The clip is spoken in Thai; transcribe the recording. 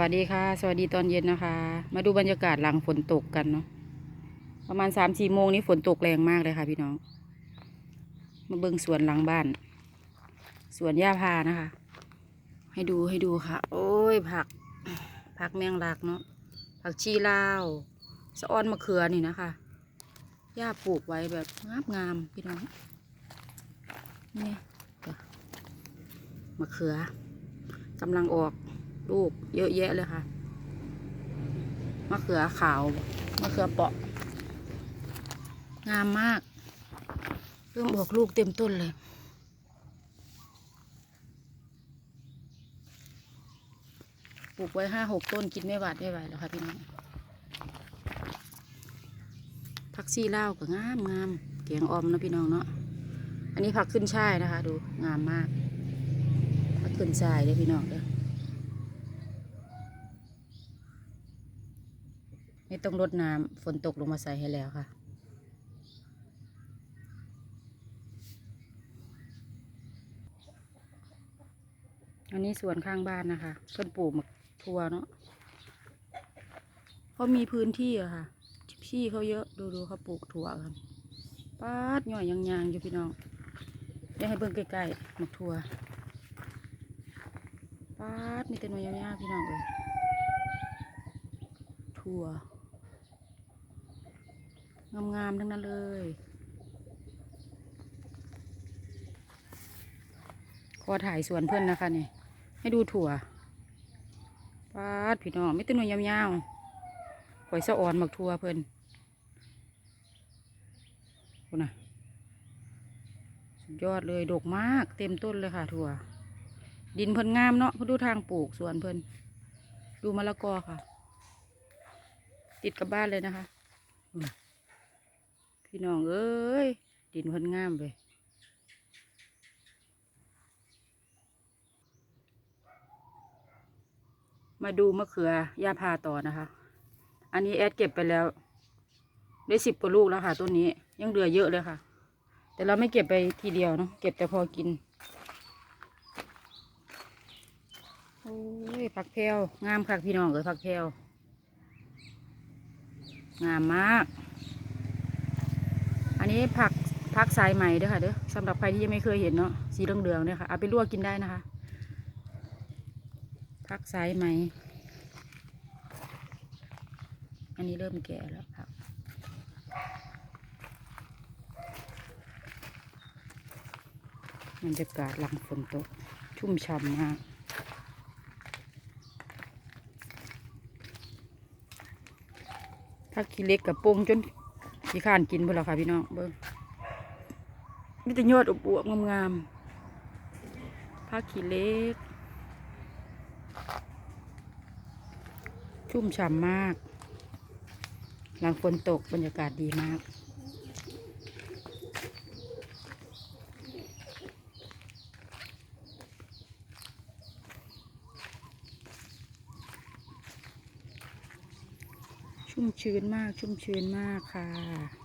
วัสดีค่ะ สวัสดีตอนเย็นนะคะ มาดูบรรยากาศหลังฝนตกกันเนาะประมาณสามสี่โมงนี้ฝนตกแรงมากเลยค่ะพี่น้อง มาเบิ่งสวนหลังบ้านสวนหญ้าพานะคะ ให้ดูให้ดูค่ะ โอ้ยผัก ผักแมงลักเนาะผักชีลาวสะออนมะเขือนี่นะคะหญ้าปลูกไว้แบบงามงามพี่น้องนี่มะเขือกำลังออก ลูกเยอะแยะเลยค่ะ มะเขือขาว มะเขือเปาะ งามมาก เริ่มออกลูกเต็มต้นเลย ปลูกไว้ห้าหกต้นกินไม่หวาดไม่ไหวแล้วค่ะพี่น้องผักซี่เล่าก็งามงามเกียงออมนะพี่น้องเนาะ อันนี้ผักขึ้นช่ายนะคะ ดูงามมาก ผักขึ้นช่ายเด้อพี่น้องเด้อ ไม่ต้องรดน้ำฝนตกลงมาใส่ให้แล้วค่ะอันนี้สวนข้างบ้านนะคะเพิ่นปลูกหมกทั่วเนาะเขามีพื้นที่อะค่ะที่เขาเยอะดูดูเขาปลูกถั่วกันป้าดหน่อยยางๆอยู่พี่น้องเดี๋ยวให้เบิ่งใกล้ๆหมกถั่วป้าดมีแต่หน่วยยาวๆพี่น้องเลยถั่ว งามๆทั้งนั้นเลย ขอถ่ายสวนเพื่อนนะคะเนี่ยให้ดูถั่วปาดพี่น้องไม่ต้นหน่วยยาวๆหอยสะอ่อนหมักถั่วเพื่อนคุณน่ะสุดยอดเลยดกมากเต็มต้นเลยค่ะถั่ว ดินเพิ่นงามเนาะเพนดูทางปลูกสวนเพิ่นดูมะละกอค่ะ ติดกับบ้านเลยนะคะ พี่น้องเอ้ย ดินพิ่นงามเลยมาดูมะเขือยาพาต่อนะคะ อันนี้แอดเก็บไปแล้ว ได้สิบกว่าลูกแล้วค่ะต้นนี้ ยังเหลือเยอะเลยค่ะ แต่เราไม่เก็บไปทีเดียวเนาะ เก็บแต่พอกิน โอ้ย ผักแพรวงามค่ะพี่น้องเอ้ยผักแพรวงามมาก นี้ผักผักสายใหม่เด้อค่ะเด้อสำหรับใครที่ยังไม่เคยเห็นเนาะสีเหลืองๆเนี่ยค่ะเอาไปลวกกินได้นะคะผักสายใหม่อันนี้เริ่มแก่แล้วผักบรรยากาศหลังฝนตก ชุ่มฉ่ำมากถ้าขี้เล็กกับปงจน ขี้ข้านกินเพื่อละค่ะพี่น้องเบิ้งมีแต่ยอดอบอวบๆงามๆผ้าขี้เล็ก ชุ่มฉ่ำมาก หลังฝนตกบรรยากาศดีมาก ชุ่มชื้นมากชุ่มชื้นมากค่ะ